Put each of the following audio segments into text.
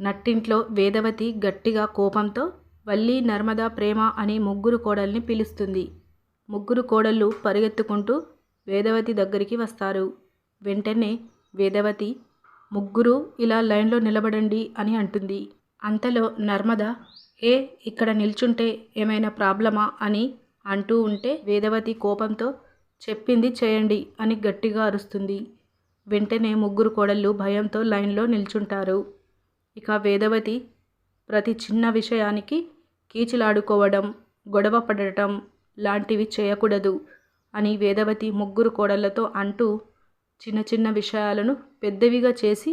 నట్టింట్లో వేదవతి గట్టిగా కోపంతో వల్లి నర్మద ప్రేమ అని ముగ్గురు కోడల్ని పిలుస్తుంది. ముగ్గురు కోడళ్ళు పరిగెత్తుకుంటూ వేదవతి దగ్గరికి వస్తారు. వెంటనే వేదవతి ముగ్గురు ఇలా లైన్లో నిలబడండి అని అంటుంది. అంతలో నర్మద ఏ ఇక్కడ నిల్చుంటే ఏమైనా ప్రాబ్లమా అని అంటూ ఉంటే వేదవతి కోపంతో చెప్పింది చేయండి అని గట్టిగా అరుస్తుంది. వెంటనే ముగ్గురు కోడళ్ళు భయంతో లైన్లో నిల్చుంటారు. ఇక వేదవతి ప్రతి చిన్న విషయానికి కీచులాడుకోవడం గొడవ పడటం లాంటివి చేయకూడదు అని వేదవతి ముగ్గురు కోడళ్ళతో అంటూ చిన్న చిన్న విషయాలను పెద్దవిగా చేసి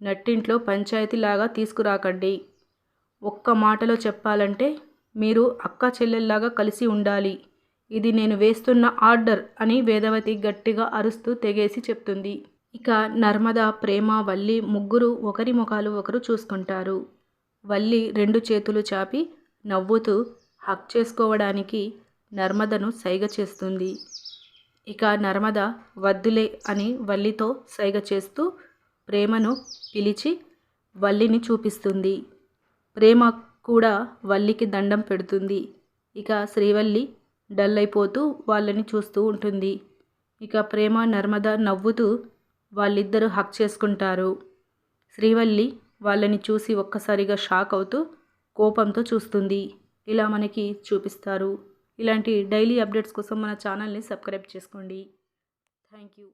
నట్టింట్లో పంచాయతీలాగా తీసుకురాకండి. ఒక్క మాటలో చెప్పాలంటే మీరు అక్క చెల్లెల్లాగా కలిసి ఉండాలి. ఇది నేను వేస్తున్న ఆర్డర్ అని వేదవతి గట్టిగా అరుస్తూ తెగేసి చెప్తుంది. ఇక నర్మద ప్రేమ వల్లి ముగ్గురు ఒకరి ముఖాలు ఒకరు చూసుకుంటారు. వల్లి రెండు చేతులు చాపి నవ్వుతూ హక్ చేసుకోవడానికి నర్మదను సైగ చేస్తుంది. ఇక నర్మద వద్దులే అని వల్లితో సైగ చేస్తూ ప్రేమను పిలిచి వల్లిని చూపిస్తుంది. ప్రేమ కూడా వల్లికి దండం పెడుతుంది. ఇక శ్రీవల్లి డల్ అయిపోతూ వాళ్ళని చూస్తూ ఉంటుంది. ఇక ప్రేమ నర్మద నవ్వుతూ వాళ్ళిద్దరూ హక్ చేసుకుంటారు. శ్రీవల్లి వాళ్ళని చూసి ఒక్కసారిగా షాక్ అవుతూ కోపంతో చూస్తుంది. ఇలా మనకి చూపిస్తారు. ఇలాంటి డైలీ అప్డేట్స్ కోసం మన ఛానల్ని సబ్స్క్రైబ్ చేసుకోండి. Thank you.